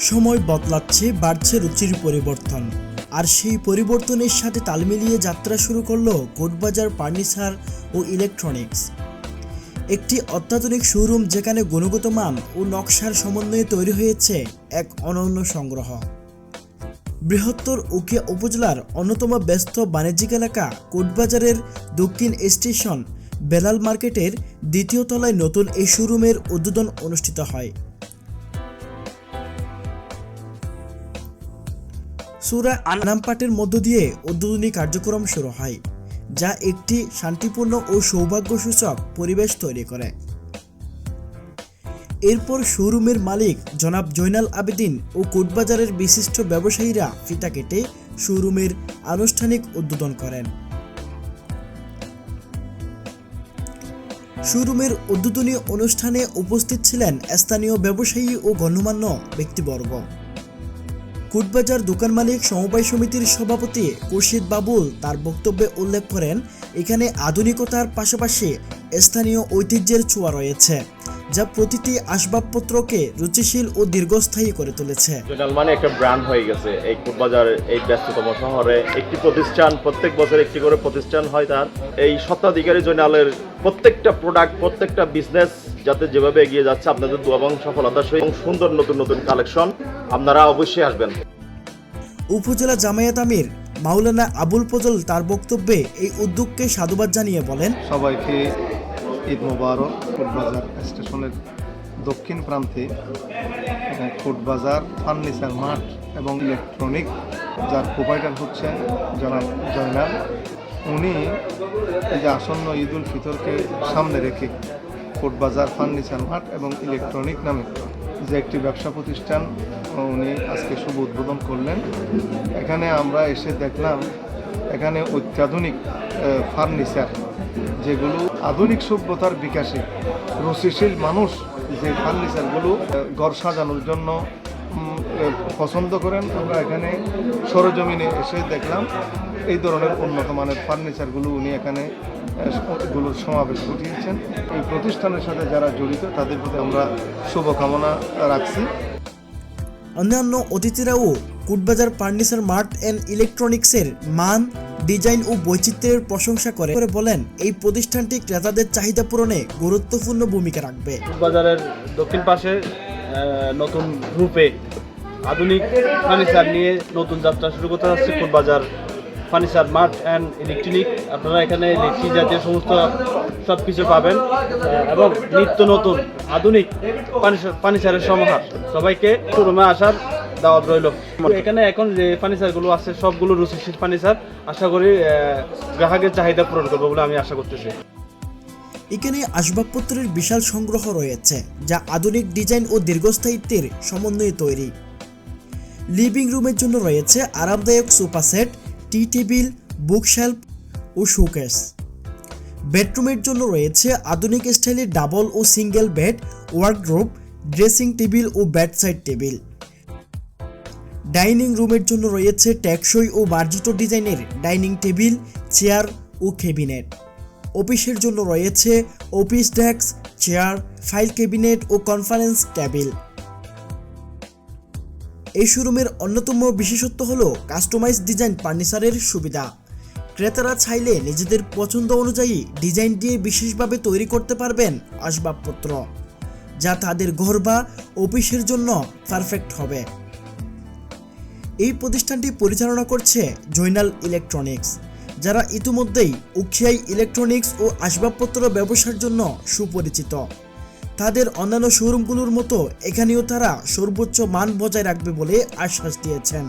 সময় বদলাচ্ছে, বাড়ছে রুচির পরিবর্তন। আর সেই পরিবর্তনের সাথে তাল মিলিয়ে যাত্রা শুরু করল কোটবাজার ফার্নিচার ও ইলেকট্রনিক্স। একটি অত্যাধুনিক শোরুম যেখানে গুণগত মান ও নকশার সমন্বয়ে তৈরি হয়েছে এক অনন্য সংগ্রহ। বৃহত্তর উকিয়া উপজেলার অন্যতম ব্যস্ত বাণিজ্যিক এলাকা কোটবাজারের দক্ষিণ স্টেশন, বেলাল মার্কেটের দ্বিতীয় তলায় নতুন এই শোরুমের উদ্বোধন অনুষ্ঠিত হয়। সুরা আনামপাটের মধ্য দিয়ে উদ্বোধনী কার্যক্রম শুরু হয়, যা একটি শান্তিপূর্ণ ও সৌভাগ্যসূচক পরিবেশ তৈরি করে। এরপর শোরুমের মালিক জনাব জৈনাল আবেদিন ও কোটবাজারের বিশিষ্ট ব্যবসায়ীরা ফিতা কেটে শোরুমের আনুষ্ঠানিক উদ্বোধন করেন। শোরুমের উদ্বোধনী অনুষ্ঠানে উপস্থিত ছিলেন স্থানীয় ব্যবসায়ী ও গণ্যমান্য ব্যক্তিবর্গ। কুটবাজার দোকান মালিক সমবায় সমিতির সভাপতি খুরশিদ বাবুল তার বক্তব্যে উল্লেখ করেন, এখানে আধুনিকতার পাশাপাশি স্থানীয় ঐতিহ্যের ছোঁয়া রয়েছে, যা প্রতিটি আসবাবপত্রকে রুচিশীল ও দীর্ঘস্থায়ী করে তুলেছে। মানে একটা ব্র্যান্ড হয়ে গেছে। এই কোটবাজার, এই ব্যস্ততম শহরে একটি প্রতিষ্ঠান, প্রত্যেক বছর একটি করে প্রতিষ্ঠান হয় তার। এই স্বত্বাধিকারী জোনালের প্রত্যেকটা প্রোডাক্ট প্রত্যেকটা বিজনেস যাতে যেভাবে এগিয়ে যাচ্ছে, আপনাদের দু এবং এবং সুন্দর নতুন নতুন কালেকশন আপনারা অবশ্যই আসবেন। উপজেলা জামায়াত আমির মাওলানা আবুল ফজল তার বক্তব্যে এই উদ্যোগকে সাধুবাদ জানিয়ে বলেন সবাইকে ঈদ মোবারক। কোটবাজার স্টেশনের দক্ষিণ প্রান্তে আহ, কোটবাজার ফার্নিচার মাঠ এবং ইলেকট্রনিক যার প্রোভাইডার হচ্ছেন জনাব জয়নাল। উনি এই যে আসন্ন ঈদ উল ফিতরকে সামনে রেখে কোটবাজার ফার্নিচার মাঠ এবং ইলেকট্রনিক নামে যে একটি ব্যবসা প্রতিষ্ঠান, উনি আজকে শুভ উদ্বোধন করলেন। এখানে আমরা এসে দেখলাম, এখানে অত্যাধুনিক ফার্নিচার, যেগুলো আধুনিক সভ্যতার বিকাশে রুচিশীল মানুষ যে ফার্নিচারগুলো ঘর সাজানোর জন্য পছন্দ করেন আমরা এখানে সরজমিনে এসে দেখলাম এই ধরনের উন্নত মানের ফার্নিচারগুলো উনি এখানে গুলোর সমাবেশ ঘটিয়েছেন। এই প্রতিষ্ঠানের সাথে যারা জড়িত তাদের প্রতি আমরা শুভকামনা রাখছি। অন্যান্য অতিথিরাও কুটবাজার ফার্নিচার মার্ট অ্যান্ড ইলেকট্রনিক্সের মান ডিজাইন ও বৈচিত্র্যের প্রশংসা করে করে বলেন এই প্রতিষ্ঠানটি ক্রেতাদের চাহিদা পূরণে গুরুত্বপূর্ণ ভূমিকা রাখবে। বাজারের দক্ষিণ পাশে নতুন রূপে আধুনিক ফার্নিচার নিয়ে নতুন যাত্রা শুরু করতে যাচ্ছে বাজার ফার্নিচার, মার্ট অ্যান্ড ইলেকট্রনিক। আপনারা এখানে ইলেকট্রিক জাতীয় সমস্ত সব কিছু পাবেন এবং নিত্য নতুন আধুনিক ফার্নিচার ফার্নিচারের সমাহার। সবাইকে শোরুমে আসার দাওয়াত রইল। এখানে এখন যে ফার্নিচারগুলো আছে, সবগুলো রুচিশীল ফার্নিচার। আশা করি গ্রাহকের চাহিদা পূরণ করব বলে আমি আশা করতেছি। এখানে আসবাবপত্রের বিশাল সংগ্রহ রয়েছে, যা আধুনিক ডিজাইন ও দীর্ঘস্থায়িত্বের সমন্বয়ে তৈরি। লিভিং রুমের জন্য রয়েছে আরামদায়ক sofa set, tea table, bookshelf ও শোকেস। বেডরুমের জন্য রয়েছে আধুনিক স্টাইলের ডাবল ও single bed, wardrobe, dressing table ও বেডসাইড টেবিল। ডাইনিং রুমের জন্য রয়েছে টেকসই ও মার্জিত ডিজাইনের ডাইনিং টেবিল, চেয়ার ও ক্যাবিনেট। অফিসের জন্য রয়েছে office desk, chair, file cabinet ও কনফারেন্স টেবিল। এই শোরুমের অন্যতম বিশেষত্ব হল কাস্টমাইজ ডিজাইন ফার্নিচারের সুবিধা। ক্রেতারা চাইলে নিজেদের পছন্দ অনুযায়ী ডিজাইন দিয়ে বিশেষভাবে তৈরি করতে পারবেন আসবাবপত্র, যা তাদের ঘর বা অফিসের জন্য পারফেক্ট হবে। এই প্রতিষ্ঠানটি পরিচালনা করছে জৈনাল ইলেকট্রনিক্স। যারা ইতিমধ্যেই উখিয়াই ইলেকট্রনিক্স ও আসবাবপত্র ব্যবসার জন্য সুপরিচিত। তাদের অন্যান্য শোরুমগুলোর মতো এখানেও তারা সর্বোচ্চ মান বজায় রাখবে বলে আশ্বাস দিয়েছেন।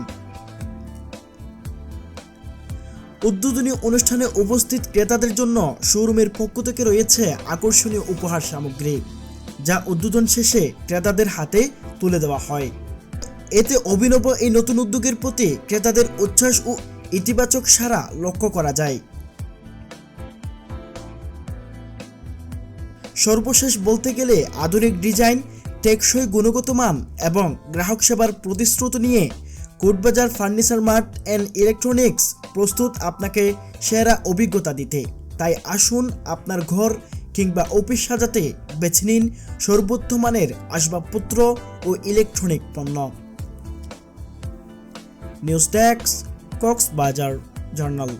উদ্বোধনী অনুষ্ঠানে উপস্থিত ক্রেতাদের জন্য শোরুমের পক্ষ থেকে রয়েছে আকর্ষণীয় উপহার সামগ্রী, যা উদ্বোধন শেষে ক্রেতাদের হাতে তুলে দেওয়া হয়। এতে অভিনব এই নতুন উদ্যোগের প্রতি ক্রেতাদের উচ্ছ্বাস ও ইতিবাচক সাড়া লক্ষ্য করা যায়। সর্বশেষ বলতে গেলে আধুনিক ডিজাইন, টেকসই গুণগত মান এবং গ্রাহক সেবার প্রতিশ্রুতি নিয়ে Kotbazar furniture mart and electronics প্রস্তুত আপনাকে সেরা অভিজ্ঞতা দিতে। তাই আসুন আপনার ঘর কিংবা অফিস সাজাতে বেছে নিন সর্বোচ্চ মানের আসবাবপত্র ও ইলেকট্রনিক পণ্য। News desk Cox's Bazar journal.